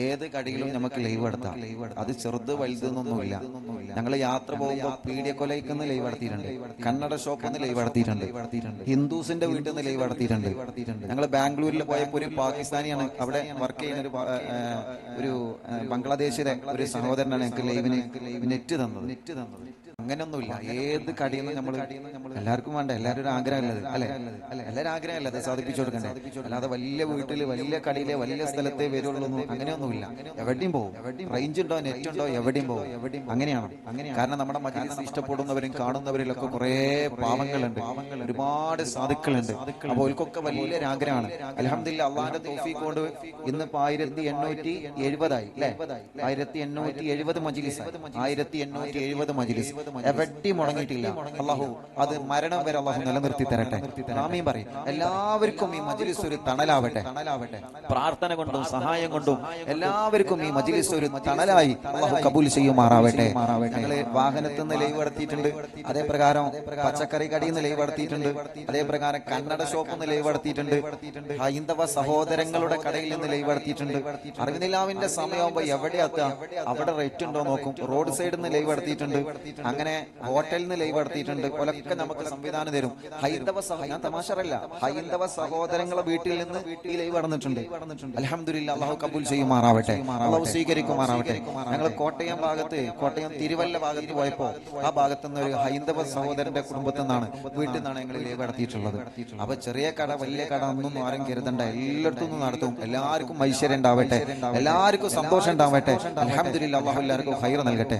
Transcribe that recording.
yeah ഏത് കടയിലും നമുക്ക് ലൈവ് നടത്താം. അത് ചെറുത് വലുതെന്നൊന്നുമില്ല ഞങ്ങൾ യാത്ര പോകുമ്പോൾ പീഡിയ കൊലയ്ക്കുന്ന ലൈവ് നടത്തിയിട്ടുണ്ട്. കന്നഡ ഷോപ്പിൽ നിന്ന് ലൈവ് നടത്തിയിട്ടുണ്ട്. ഹിന്ദുസിന്റെ വീട്ടിൽ നിന്ന് ലൈവ് നടത്തിയിട്ടുണ്ട്. ഞങ്ങൾ ബാംഗ്ലൂരിൽ പോയപ്പോൾ ഒരു പാകിസ്ഥാനിയാണ് അവിടെ വർക്ക് ചെയ്യുന്ന ഒരു ഒരു ബംഗ്ലാദേശിലെ ഒരു സഹോദരനാണ് ഞങ്ങൾക്ക് ലൈവിന് നെറ്റ് തന്നത്. നെറ്റ് തന്നത്. അങ്ങനെയൊന്നുമില്ല. ഏത് കടയിൽ നിന്ന് നമ്മൾ എല്ലാവർക്കും വേണ്ട. എല്ലാവരും ഒരു ആഗ്രഹമല്ലത് അല്ലെ? അല്ലെ? എല്ലാവരും ആഗ്രഹമല്ലത് സാധിപ്പിച്ചു കൊടുക്കണ്ടേ? അല്ലാതെ വലിയ വീട്ടിൽ വലിയ കടയിലെ വലിയ സ്ഥലത്തെ വരുള്ളൂ അങ്ങനെയൊന്നുമില്ല എവിടെയും പോകും. റേഞ്ച് ഉണ്ടോ നെറ്റ് ഉണ്ടോ എവിടെയും പോകും. എവിടെയും അങ്ങനെയാണ്. കാരണം നമ്മുടെ മജീസ് ഇഷ്ടപ്പെടുന്നവരും കാണുന്നവരിലൊക്കെ കുറെ പാവങ്ങളുണ്ട്. ഒരുപാട് സാധുക്കളുണ്ട്. അപ്പോൾ അവർക്കൊക്കെ വലിയൊരു ആഗ്രഹമാണ് അലഹമില്ല അള്ളാഹിന്റെ തോഫീക്ക് കൊണ്ട് ഇന്നിപ്പോ ആയിരത്തി എണ്ണൂറ്റി എഴുപതായി അല്ലെ? ആയിരത്തി എണ്ണൂറ്റി എഴുപത് മജിലിസ് ആയിരത്തി എണ്ണൂറ്റി എഴുപത് മജിലിസ്. എവിടെയും മുടങ്ങിയിട്ടില്ല. അള്ളാഹു അത് മരണം വരെ അള്ളാഹു നിലനിർത്തി തരട്ടെ. ആമീൻ പറയും. എല്ലാവർക്കും ഈ മജിലിസ് ഒരു തണലാവട്ടെ. തണലാവട്ടെ പ്രാർത്ഥന കൊണ്ടും സഹായം കൊണ്ടും എല്ലാവർക്കും ഈ മജിലിസ് ഒരു തണലായി അള്ളാഹു കബൂൽ ചെയ്യുമാറാവട്ടെ ഞങ്ങൾ വാഹനത്തിൽ നിന്ന് ലൈവ് നടത്തിയിട്ടുണ്ട്. അതേ പ്രകാരം പച്ചക്കറി കടിയിൽ നിന്ന് ലൈവ് നടത്തിയിട്ടുണ്ട്. അതേ പ്രകാരം കന്നഡ ഷോപ്പിൽ നിന്ന് ലൈവ് നടത്തിയിട്ടുണ്ട്. ഹൈന്ദവ സഹോദരങ്ങളുടെ കടയിൽ നിന്ന് ലൈവ് നടത്തിയിട്ടുണ്ട്. അറിവിനിലാവിന്റെ സമയമാകുമ്പോ എവിടെ എത്താം അവിടെ റേറ്റ് ഉണ്ടോ നോക്കും. റോഡ് സൈഡിൽ നിന്ന് ലൈവ് നടത്തിയിട്ടുണ്ട്. അങ്ങനെ ഹോട്ടലിൽ നിന്ന് ലൈവ് നടത്തിയിട്ടുണ്ട്. ഒലൊക്കെ നമുക്ക് സംവിധാനം തരും. ഹൈന്ദവ ഞാൻ തമാശറല്ല ഹൈന്ദവ സഹോദരങ്ങളെ വീട്ടിൽ നിന്ന് ഈ ലൈവ് നടന്നിട്ടുണ്ട്. അലഹമില്ല അള്ളാഹു കബൂൽ ചെയ്യുമാറാവട്ടെ. അള്ളാഹു സ്വീകരിക്കുമാറാവട്ടെ ഞങ്ങൾ കോട്ടയം ഭാഗത്ത് കോട്ടയം തിരുവല്ല ഭാഗത്ത് പോയപ്പോ ആ ഭാഗത്തു നിന്ന് ഒരു ഹൈന്ദവ സഹോദരന്റെ കുടുംബത്തിൽ നിന്നാണ് വീട്ടിൽ നിന്നാണ് ഞങ്ങൾ ലീവ് നടത്തിയിട്ടുള്ളത് അപ്പൊ ചെറിയ കട വലിയ കട ഒന്നും ആരും കരുതണ്ട. എല്ലായിടത്തും നടത്തും. എല്ലാവർക്കും ഐശ്വര്യം ഉണ്ടാവട്ടെ. എല്ലാവർക്കും സന്തോഷം ഉണ്ടാവട്ടെ. അലഹമില്ല അള്ളാഹു എല്ലാവർക്കും ഹൈർ നൽകട്ടെ.